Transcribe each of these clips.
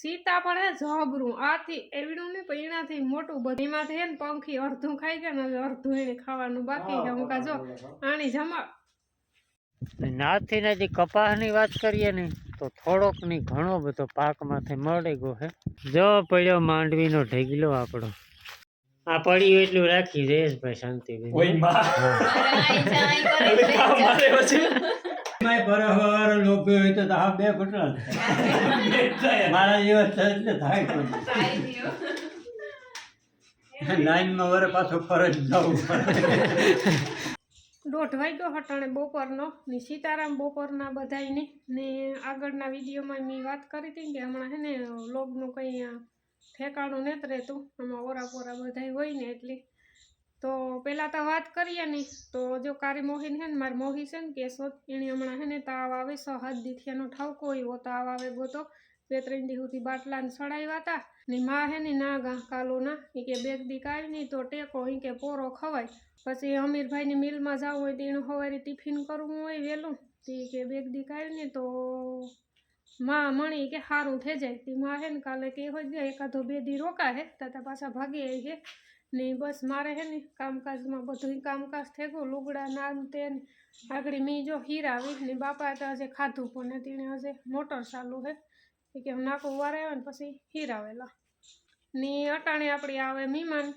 સીતાફળ હે જબરું. આથી એવડું નહીં પણ એનાથી મોટું બધું. એમાંથી હે ને પંખી અડધું ખાઈ ગયા ને હવે અડધું એને ખાવાનું બાકી છે. હું કાજો આણી જમા નાથી નાથી કપાસની વાત કરીએ ને તો થોડોકની ઘણો બધો પાકમાંથી મળી ગયો હે. જો પડ્યો માંડવીનો ઢેગલો આપણો. આ પડ્યું એટલું રાખી જયેશભાઈ શાંતિભાઈ બરાબર લોકો હોય તો આ બે ઘૂંટણા થાય. મારા જેવા થાય થાય કોઈ લાઈનમાં વરે પાછો ફરજ જવું પડે દોઢ વાગ્યો હટાણે બપોરનો. ને સીતારામ બપોરના બધાયને. ને આગળના વિડીયોમાં મેં વાત કરી હતી કે હમણાં હે ને, લોગનું કંઈ ઠેકાણું નથી રહેતું. આમાં ઓરા પોરા બધાય હોય ને એટલે તો પહેલાં તો વાત કરીએ ને, તો જો કારી મોહીન હે ને, મારી મોહી છે ને કેશોદ એણે હમણાં હે ને તાવ આવે સો, હાથ દીઠિયાનો ઠાવકો એવો તાવ આવે ગોતો બે ત્રણ દી સુધી બાટલાને સડાવ્યા હતા ને મા હે ને, ના ગા કાલોના એ કે બેગ દી કાંઈ નહીં તો ટેકો એ કે પોરો ખવાય. પછી અમીરભાઈની મિલમાં જવું હોય તો એનું સવારે ટિફિન કરવું હોય વહેલું તે કે બેગ દી કાંઈ નહીં તો માં મણી કે સારું થઈ જાય. તે માં હે ને કાલે કે હોય ગયા એકાદો બે દી રોકા હે. તાતા પાછા ભાગી આવી છે ને બસ મારે હે ને કામકાજમાં બધું કામકાજ થઈ ગયું. લુગડા નાન તે આગળ મેં જો હીરાવી ને બાપા તો હજે ખાધું પણ ને તેણે હજે મોટર ચાલુ હે. એ હું નાકું વારે આવે ને પછી હીરાવેલા ને અટાણે આપણી આવે મહેમાન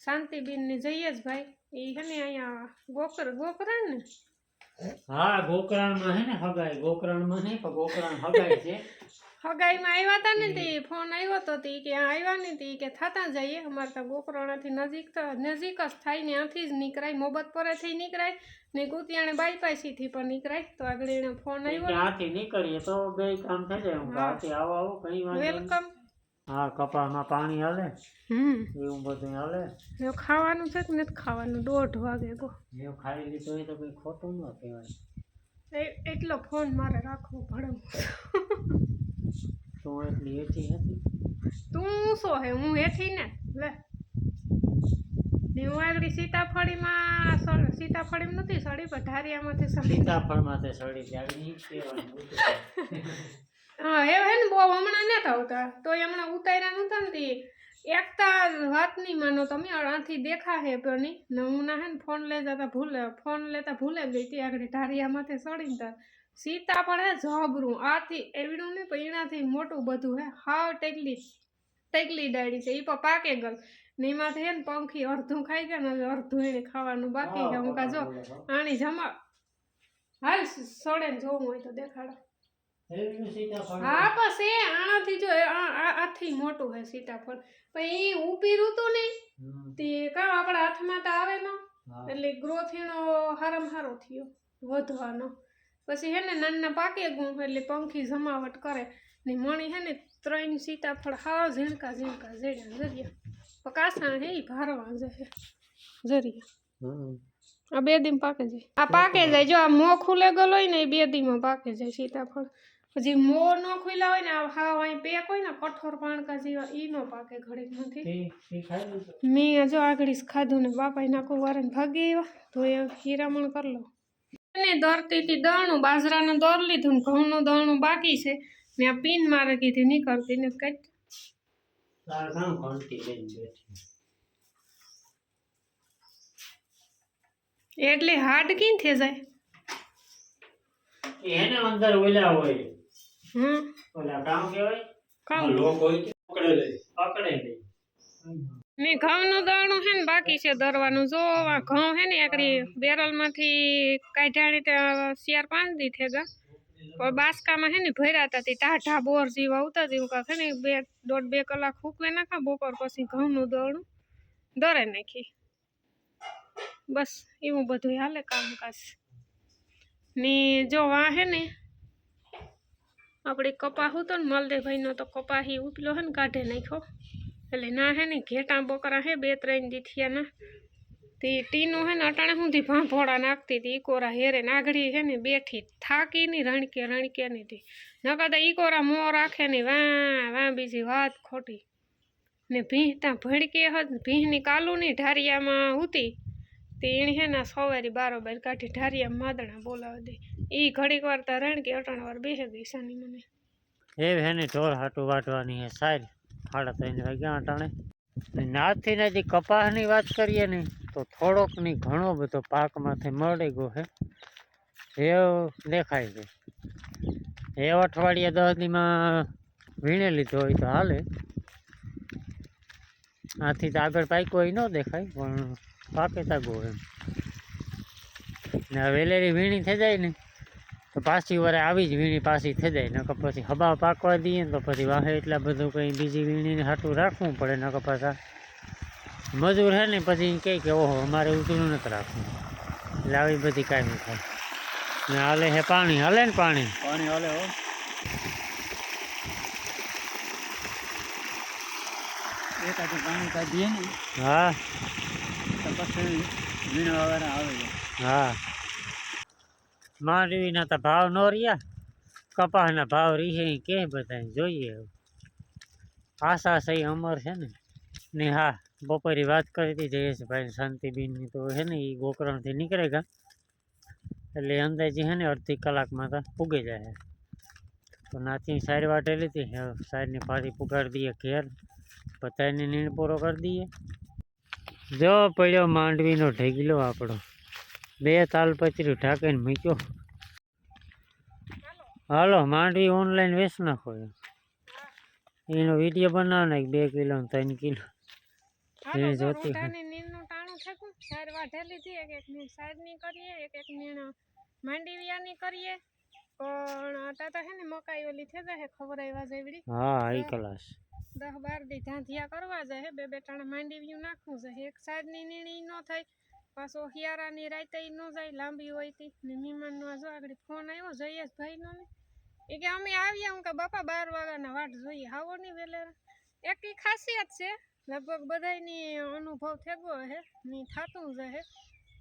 શાંતિબેન ને જઈએ જ ભાઈ. એ હે ને અહીંયા ગોકર ગોકરણ ને હા ગોકરણમાં હે ને હગાઈ. ગોકરણમાં નહીં પણ ગોકરણ હગાઈ છે. હગાઈમાં આવ્યા હતા ને તે ફોન આવ્યો તો તે કે આવ્યા ને તે કે થતા જઈએ. અમારે તો ગોકરણાથી નજીક તો નજીક જ થાય ને આથી જ નીકળાય મોબત પરેથી નીકળાય ને ગુતિયાણે બાયપાસીથી પણ નીકળાય. તો આગળ એને ફોન આવ્યો ત્યાંથી નીકળીએ? તો બે કામ થઈ જાય. હું હા. આવો આવો કઈ વાંધો વેલકમ હા કપાસમાં પાણી હાલે હમ. એવું બધું હાલે. એવું ખાવાનું છે કે નથી ખાવાનું? દોઢ વાગે ગો. જે ખાઈ લીધું હોય તો કંઈ ખોટું ન કહેવાય. એ- એટલો ફોન મારે રાખવો પડે તું એટલી એથી હતી? તું શું હે? હું હેઠી ને? લે. હું આગળ સીતાફળીમાં સીતાફળીમાં નથી સળી પણ ઢારિયામાંથી સળી સીતાફળમાં સડી બધું. હા એ હે ને બહુ હમણાં નથી આવતા. તો હમણાં ઉતાર્યા નતા ને એકતા વાત નહીં માનો તમે આથી દેખા હે પણ નહીં. ને હે ને ફોન લઈ જતા ભૂલે ફોન લેતા ભૂલે ગઈ તે આગળ ઢારિયામાંથી સડીને તા. પણ હે જબરું આથી એવડું નહીં પણ એનાથી મોટું બધું હે. હાવ ટેકલી ટેકલી ડાળી છે એ પણ પાકે ગલ. ને એમાંથી હે ને પંખી અડધું ખાઈ ગયા ને અડધું એને ખાવાનું બાકી છે. હું કા જો આણી જમા. હાલ સડે ને જોવું હોય તો દેખાડો. હા બસ એ આનાથી જો એ આ- આ- આથી મોટું હે સીતાફળ. પણ એ ઊપી ઋતુ નહીં હમ. તે કાં આપણા હાથમાં તો આવે ને. હા. એટલે ગ્રોથ એનો હારામ હારો થયો વધવાનો. પછી હે ને નાના પાકે ગું એટલે પંખી જમાવટ કરે. ને મણી હે ને ત્રણ સીતાફળ હાવ ઝીણકા ઝીણકા જડ્યા જરિયા પણ કાસા હે ઈ ભારવા જશે જરિયા. હમ. આ બે દીમાં પાકે જાય. આ પાકે જાય જો આ મોં ખુલે ગયેલો હોય ને એ બે દીમાં પાકે જાય સીતાફળ. પછી મોં ન ખુલ્યા હોય ને આ હાવ અહીં પેક હોય ને કઠોર પાણકા જેવા ઈ નો પાકે ઘડીક લીધું? મેં જો આગળ ખાધું ને બાપાએ નાખું વારે ભાગી આવ્યા તો એ હીરામણ કર લો. એને દરતીથી દાણું બાજરાનું દોર લીધું ને ઘઉંનું દાણું બાકી છે. ને આ પીન મારે કીધી નીકળતી ને કઈ. એટલે હાડ કીન થઈ જાય? એને અંદર ઓલા હોય. હમ. ઓલા કામ કહેવાય? કામ લોકો હોય પકડે લે. પકડે લે. ને ઘઉંનું દાણું છે ને બાકી છે દરવાનું. જો આ ઘઉં છે ને એકડી બેરલમાંથી કાઢ્યાની ત્યાં શિયાર પાંચ દી થેગા. પણ બાસકામાં છે ને ભર્યા હતા તે ટાઢા બોર જેવા ઉતા જેવું કાંક છે ને બે દોઢ બે કલાક ફૂકવે નાખા બપોર પછી ઘઉંનું દળનું દરે નાખી. બસ એવું બધું હાલે કામકાજ. ને જો વા હે ને આપણે કપાસ હતો ને માલદેવભાઈનો તો કપાસી ઉપલો હે ને કાઢે નાખ્યો. એટલે ના હે ને ઘેટા બકરા હે, બે ત્રણ દીથિયાના તે ટીનું હે ને અટાણે સુધી ભાંભોળા નાખતી હતી ઈકોરા હેરે નાગડી હે ને બેઠી થાકી ની, રણકે રણકે ની હતી. નકર તો ઈકોરા મોં રાખે ને વાં વાં બીજી વાત ખોટી. ને ભીહ ત્યાં ભડકે હત, ભીહની કાલુની ઢારિયામાં હતી. તે એણે હે ના સવારી બારોબાર કાઢી ઢારિયા માદણા બોલાવી દે. એ ઘડીક વાર તો રણકે અટણ વાર બેસે સાની મને. એ હે ને ઢોર હાટું વાટવાની હે સારી સાડા ત્રણ વાગ્યા અટાણે. નાથી નાથી કપાસની વાત કરીએ ને, તો થોડોકની ઘણો બધો પાકમાંથી મળી ગયો હે. એ દેખાય છે. એ અઠવાડિયા દસ દીમાં વીણે લીધો હોય તો હાલે. આથી તો આગળ પાક્યો હોય ન દેખાય, પણ પાકે તાગો એમ. ને આ વેલેરી વીણી થઈ જાય ને તો પાછી વરે આવી જ વીણી પાછી થઈ જાય. નકર પછી હબા પાકવા દઈએ ને તો પછી વાહે એટલા બધું કંઈ બીજી વીણીને હાટું રાખવું પડે નકર પાછા મજૂર હે ને પછી ઈ કહે કે ઓહો અમારે ઉતરું નથી રાખવું. એટલે આવી બધી કાંઈ થાય. ને હાલે હે પાણી હાલે ને પાણી? પાણી હાલે હો. એક આજે પાણી કાઢીએ ને. હા. તો પછી વીણવાવાળા આવે છે હા. માંડવીના તો ભાવ નો રહ્યા. કપાસના ભાવ રીહે ઈ કે બધા જોઈએ હવે. આશા છે, ઈ અમર છે ને. ને હા, બપોરે વાત કરી હતી જયેશભાઈ શાંતિબેનની તો છે ને એ ગોકરણથી નીકળે ગયા એટલે અંદાજે છે ને, અડધી કલાકમાં તો પૂગી જાય તો નાચી સાઈડ વાટે લીધી હવે સાઈડની પાછી પુગાડી દઈએ ઘેર. બધાને નીણ પૂરો કરી દઈએ. જો પડ્યો માંડવીનો ઢગલો આપણો. બે તાલપત્રી ઢાંકીને મૂક્યો. હાલો માંડવી ઓનલાઈન વેચ નાખો એનો વીડિયો બનાવ ને બે કિલો ત્રણ કિલો. એને જોતી. ટાણું એક એક કરીએ. પણ આટા તો હે ને મકાઈ ઓલી થઈ જાય ખવડાવ્યા જેવડી હા હાઈ કલાસ દસ બાર દી ધાંધિયા કરવા જાય બે બે ટાણા માંડીવ્યું નાખવું છે એક સાઈડની નીણી ન થાય પાછો હિયારાની રાતે ન જાય લાંબી હોય તી. ને મહેમાનનો નો જો આગળ ફોન આવ્યો જઈએ ભાઈ નો. ને એ કે અમે આવ્યા હું કે બાપા બાર વાગ્યાના વાટ જોઈએ. આવો ની વેલેરા. એક ખાસિયત છે લગભગ બધાયની અનુભવ થયો હે ની થાતું જ હે.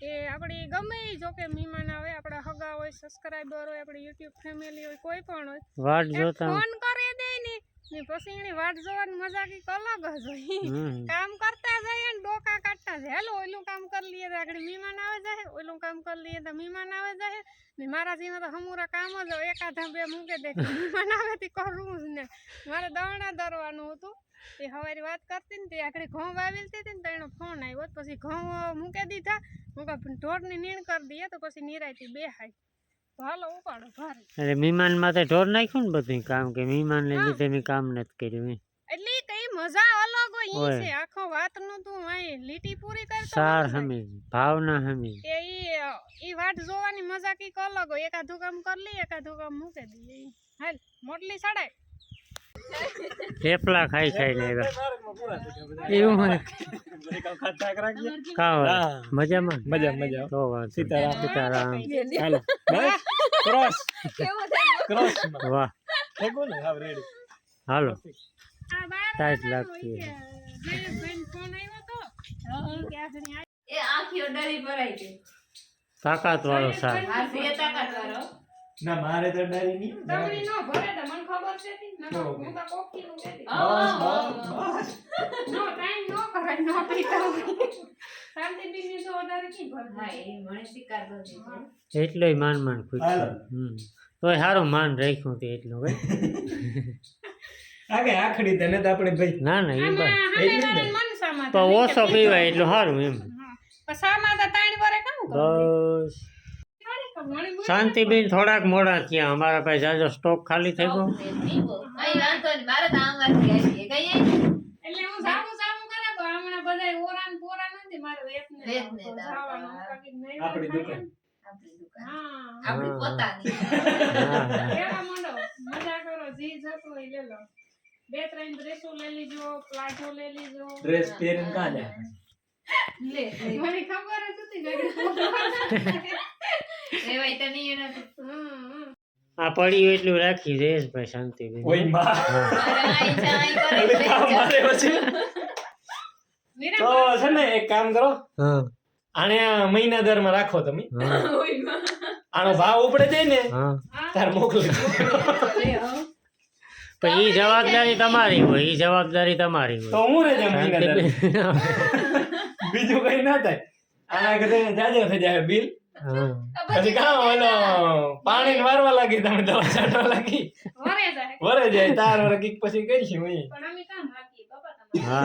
કે આપણી ગમે જો કે મહેમાન આવે આપણા હગા હોય સબસ્ક્રાઈબર હોય આપણી યુટ્યુબ ફેમિલી હોય કોઈ પણ હોય. વાટ જોતા ફોન કરે દે ને ને પછી એની વાટ જોવાની મજા કંઈક અલગ જ હોય. કામ કરતા જઈએ ને ડોકા કાઢતા જાય હેલો ઓલું કામ કરી લઈએ તો આગળ મહેમાન આવે જાય. ઓલું કામ કરી લઈએ તો મહેમાન આવે જાય. ને મારા જીમાં તો હમુરા કામ જ હોય. એકાધા બે મૂકે દે. મહેમાન આવે તે કરવું જ ને. મારે દવણા ધરવાનું હતું. એ હવારી વાત કરતી ને તે આગળ ઘઉં વાવી હતી ને તો એનો ફોન આવ્યો. પછી ઘઉં મૂકી દીધા. હું ઢોરની નીણ કરી દઈએ તો પછી નિરાયથી બેહાય. તો હાલો ઉપાડો ભારે. એટલે મહેમાન માથે ઢોર નાખ્યું ને બધું કામ કે મહેમાનને લીધે મેં કામ નથી કર્યું એટલે કઈ મજા અલગ હોય ઈ છે. આખો વાતનું તું અહીં લીટી પૂરી કરતો સાર હમી ભાવના હમી એ ઈ ઈ વાટ જોવાની મજા કંઈક અલગ હોય. એકાદું કામ કરી લે એકાદું કામ મૂકે દે. હાલ મોટલી સડાય થેપલા ખાઈ ખાઈને આવ્યા. એવું ખાવા. મજામાં? મજા મજા. તો નહીં. સીતારામ. સીતારામ. હાલો. બસ? ક્રોસ ક્રોસ વાહ. થઈ ને? હાવ રેડી હાલો. આ ટાઈટ લાગતી તાકાત વાળો સાહેબ તાકાત વાળો ના મારે તો ડરી નહીં દમડી નો ભરે તો મને ખબર છે તી. ના હું તો કોફીનું કહેતી. બસ બસ નો ટાઈમ નો કરે નો પીતા શાંતિ બીજી તો વધારે કી ભર ભાઈ એ મને સ્વીકાર કરી દીધો એટલોય માન માન. પૂછ્યું હમ તોય સારું માન રાખ્યું તે એટલું ભાઈ આગે આખડી તને તો આપણે ભાઈ ના ના એ બસ ને. સામાં તો. ઓછો પીવાય એટલું સારું એમ. પણ તો તાણી વરે કામ કરો બસ. શાંતિબેન થોડાક મોડા થયા અમારા પાસે જાજો સ્ટોક ખાલી થઈ ગયો કઈ વાંધો નહીં મારે તો આંગણથી આવીએ કઈ એટલે હું સામું સામું કરે તો હમણાં બધાય ઓરા ને પોરા નથી મારે વેચને વેચને તો દાવ જવાનું. કરવા. બાકી નહીં આપણી થાય દુકાન. ને. આપણી દુકાન હા આપણી હા. પોતાની હા, હા. લેવા માંડો મજા કરો જી જોતું હોય લે લો બે ત્રણ ડ્રેસો લઈ લીજો પ્લાઝો લઈ લીજો ડ્રેસ પહેરીને કાં જાય લે લે. મને ખબર જ હતી કે રેવાય તો નહીં એના હમ, હમ. આ પડ્યું એટલું રાખી જયેશભાઈ શાંતિબેન ઓયમાં. અરે આઈ જા આઈ કરે ઓલી કામ મારે પછી. તો છે ને એક કામ કરો. આને મહિના દરમાં રાખો તમે. આનો ભાવ ઉપડે જાય ને. તાર મોકલી પણ એ જવાબદારી તમારી હોય એ જવાબદારી તમારી તો હું રે જા મહિના દર બીજું કઈ ના થાય. આના કદે જાજો થઈ જાય બિલ. પછી કાં ઓલો પાણી વારવા લાગી તમે દવા છાંટવા લાગી. વરે જાય. વરે જાય તાર વરે કીક પછી કરીશું હું પણ અમે કામ હા.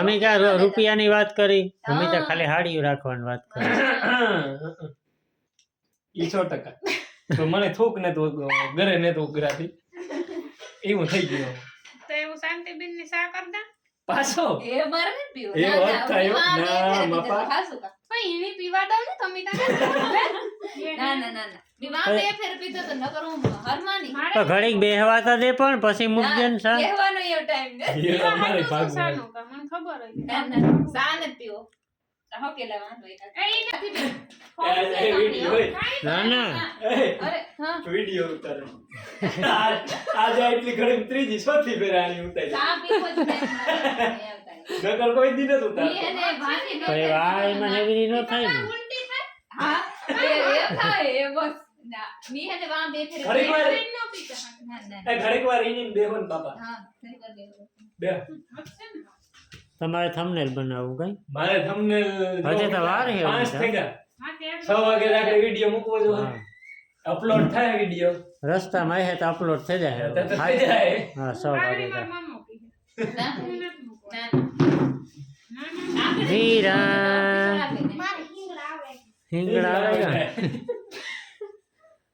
અમે ક્યાં રૂપિયાની વાત કરી. અમે તો ખાલી હાડીયું રાખવાની વાત કરી. ઈ સો ટકા. તો મને થૂક ને તો ઘરે ને તો ઉઘરાથી એવું થઈ ગયું. તો એવું શાંતિબેનની સા કરતા પાછો? એ મારે પીવો. એ વાત થાય, બે ના, મપા પીધો કા પણ એની પીવા દો ને તમે તને ના? ના ના ના મેં બે ફેર પીતો તો ન કરું હરમાની. તો ઘડીક બેહવા તો દે પણ પછી મૂકજે ને સા કહેવાનો એવો ટાઈમ ને એ અમારે ભાગ મને ખબર હોય ના, ના, નથી પીવો. ત્રીજી ચોથી ફેર આની ઉતારી. નકર કોઈ દી નથી ઈ ઉતારતો એને ભાંગી તો એ વાળમાં હેવી ન થાય ને. હા, એ- થાય, એ બસ. ના, મી એને વાં બે ફેરે. ઘડીક વાર નો પીતા. ના, ના, એ વાર ઈની બેહો ને બાપા. હા, વાર. બે તમારે થંબનેલ બનાવવું કઈ મારે તમને હજી તો વાર છે પાંચ હજી. થઈ ગયા હા ત્યારે છ વાગે રાત્રે વીડિયો મૂકવો જોઈએ હા. અપલોડ થાય વીડિયો રસ્તામાં આવે તો અપલોડ થઈ જાય તો તો થઈ જાય હા સો વાગે આગળ તો. મારા મામા કહે ના, હું નથી મૂકવા. ના, ના, ના. ના. વીરા. આપે ને. હિંગડા આવ્યા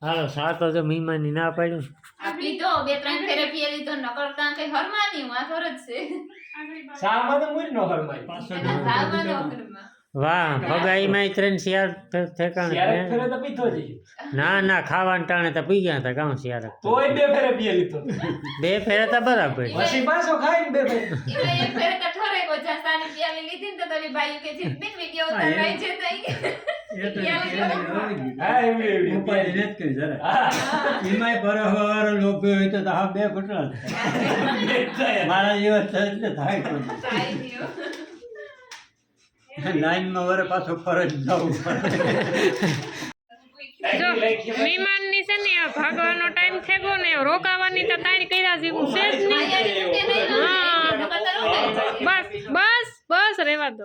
હાલો સાતો જો મીમાની ના પાડ્યું આ પીધો બે ત્રણ ફેરે પીએલી તો નકર કાં કઈ હરમાની હું આ ખરો જ છે મૂરી નો. વાહ ભગાઈમાં ત્રણ શિયાર ઠેકાણે ફેરે તો જ ના ના ખાવાના ટાણે તો પી ગયા હતા કામ શિયાર તોય બે ફેરે પી લીધો. બે ફેરે તો બરાબર પછી પાછો ખાઈ બે ફેરે. એક ફેરે તો ઠરે ગો જસાની પ્યાલી લીધી ને તો તારી બાઈ કે જીત બેન વિડિયો ઉતારવાય છે તો મારા જેવા થાય. લાઈનમાં વરે પાછો ફરજ જવું પડે જો છે ને ભાગવાનો ટાઈમ થઈ ગયો ને રોકાવાની તો તાણ કર્યા જેવું છે જ નહીં. બસ બસ બસ રેવા દો.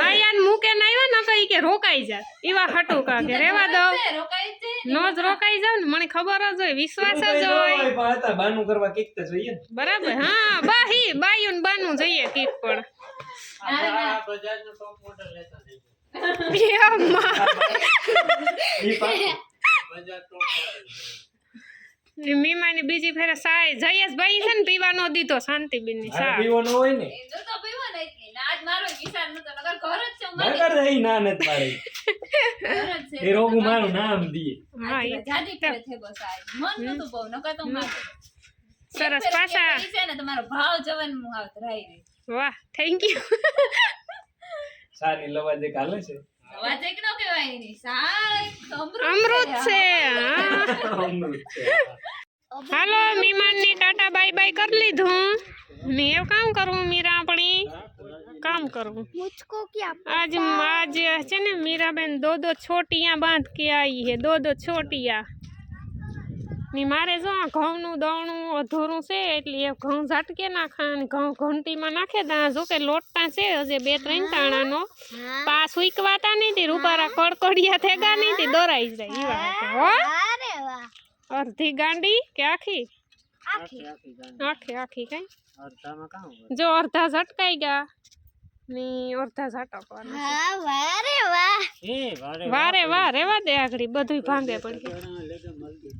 આયાન મૂકે ના આવ્યા ન કઈ કે રોકાઈ જા. એવા હટુ કા કે રેવા દો. નો જ રોકાઈ જાવ ને મને ખબર જ હોય વિશ્વાસ જ હોય. પણ બાનું કરવા કીક તો જોઈએ બરાબર હા બાહી બાયું ને બાનું જોઈએ કીક પણ. ના, ના. એ અમ્મા. ઈ પાછું. ને મીમાની બીજી ફેરે સાય જયેશભાઈ છે ને પીવા નો દીધો શાંતિબેનની હારે સા પીવાનો હોય ને. જો તો તો ને એટલે. આજ મારો વિચાર નતો નકર ઘર જ છે મારી નકર ઈ ના નથી પાડી ઘર જ છે. એ રોગું મારું નામ દીએ. હા જાજી ફેરે થયો બસ આજ. મન નતું બહુ નકર તો હું સરસ પાછા. છે ને તમારો ભાવ જવાનું હું આવત રાઈ રહી. વાહ થેન્ક યુ સારી લવાજે કાલે છે. લવાજે નો કહેવાય એની. સાય અમૃત છે હા. હા અમૃત છે હાલો મીમાનની ટાટા બાય બાય કરી લીધું ને એવું કામ કરવું મીરા આપણી કામ કરવું आज आज છે ને મીરાબેન દો દો છોટિયા બાંધ કે આવી હે દો દો છોટિયા ની મારે જો આ ઘઉંનું દવણું અધૂરું છે એટલે એ ઘઉં ઝાટકે નાખા અને ઘઉં ઘંટીમાં નાખે દા જો કે લોટતા છે હજે બે ત્રણ તાણાનો પા સુઈકવાતા નહીં તે રૂપારા કડકડિયા થેગા નહીં તે દોરાઈ જાય ઈ વાત હો. અડધી ગાંડી કે આખી? આખી. આખી કઈ? અડધામાં કામ હોય? જો અડધા ઝટકાઈ ગયા ને અડધા ઝાટકવાના એ વારે વારે વાર રેવા દે આગળ બધું ભાંગે પડી વારે લેગે મળગે.